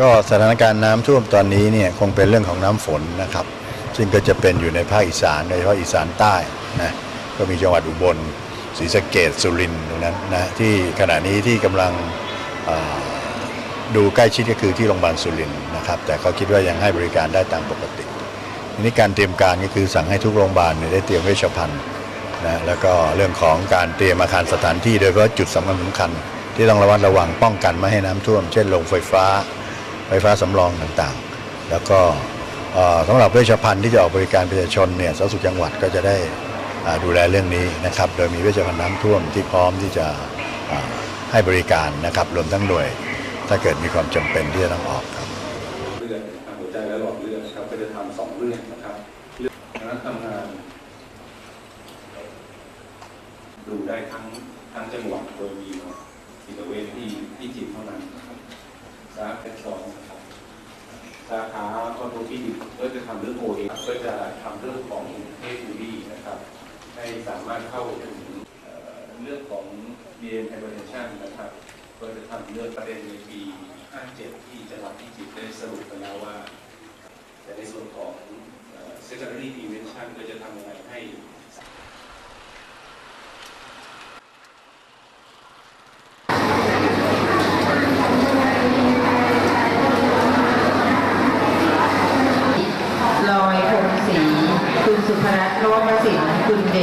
ก็สถานการณ์น้ำท่วมตอนนี้เนี่ยคงเป็นเรื่องของน้ำฝนนะครับ ซึ่งก็จะเป็นอยู่ในภาคอีสานโดยเฉพาะอีสานใต้นะก็มีจังหวัดอุบลศรีสะเกดสุรินทร์ตรงนั้นนะที่ขณะนี้ที่กำลังดูใกล้ชิดก็คือที่โรงพยาบาลสุรินทร์นะครับ แต่เขาคิดว่ายังให้บริการได้ตามปกติทีนี้การเตรียมการก็คือสั่งให้ทุกโรงพยาบาลเนี่ยได้เตรียมเวชภัณฑ์นะแล้วก็เรื่องของการเตรียมอาคารสถานที่โดยเฉพาะจุดสำคัญสำคัญที่ต้องระมัดระวังป้องกันไม่ให้น้ำท่วม เช่นโรงไฟฟ้า ไฟฟ้าสำรองต่างๆ แล้วก็สำหรับเวชภัณฑ์ที่จะออกบริการประชาชนเนี่ยสาธารณสุขจังหวัดก็จะได้ดูแลเรื่องนี้นะครับ โดยมีเวชภัณฑ์น้ำท่วมที่พร้อมที่จะให้บริการนะครับรวมทั้งหน่วย ถ้าเกิดมีความจำเป็นที่จะต้องออกครับเลือดทางหัวใจและหลอดเลือดครับก็จะทำสองเรื่องนะครับเรื่องคณะทำงานดูได้ทั้งทั้งจังหวัดโดยมีจิตเวชที่ที่จิตเท่านั้นนะครับสาขาสองนะครับสาขาออโตพิดิกก็จะทำเรื่องโอเอก็จะทำเรื่องของเทสบูรีนะครับ ให้ สามารถเข้าถึงเรื่องของ BN hypertension นะครับก็จะทำเรื่องประเด็นในปี 57 ที่จังหวัดพิจิตรได้สรุปไปแล้วว่า แต่ในส่วนของเซอ secondary prevention ก็จะทำยังไงให้ มสินคุณเด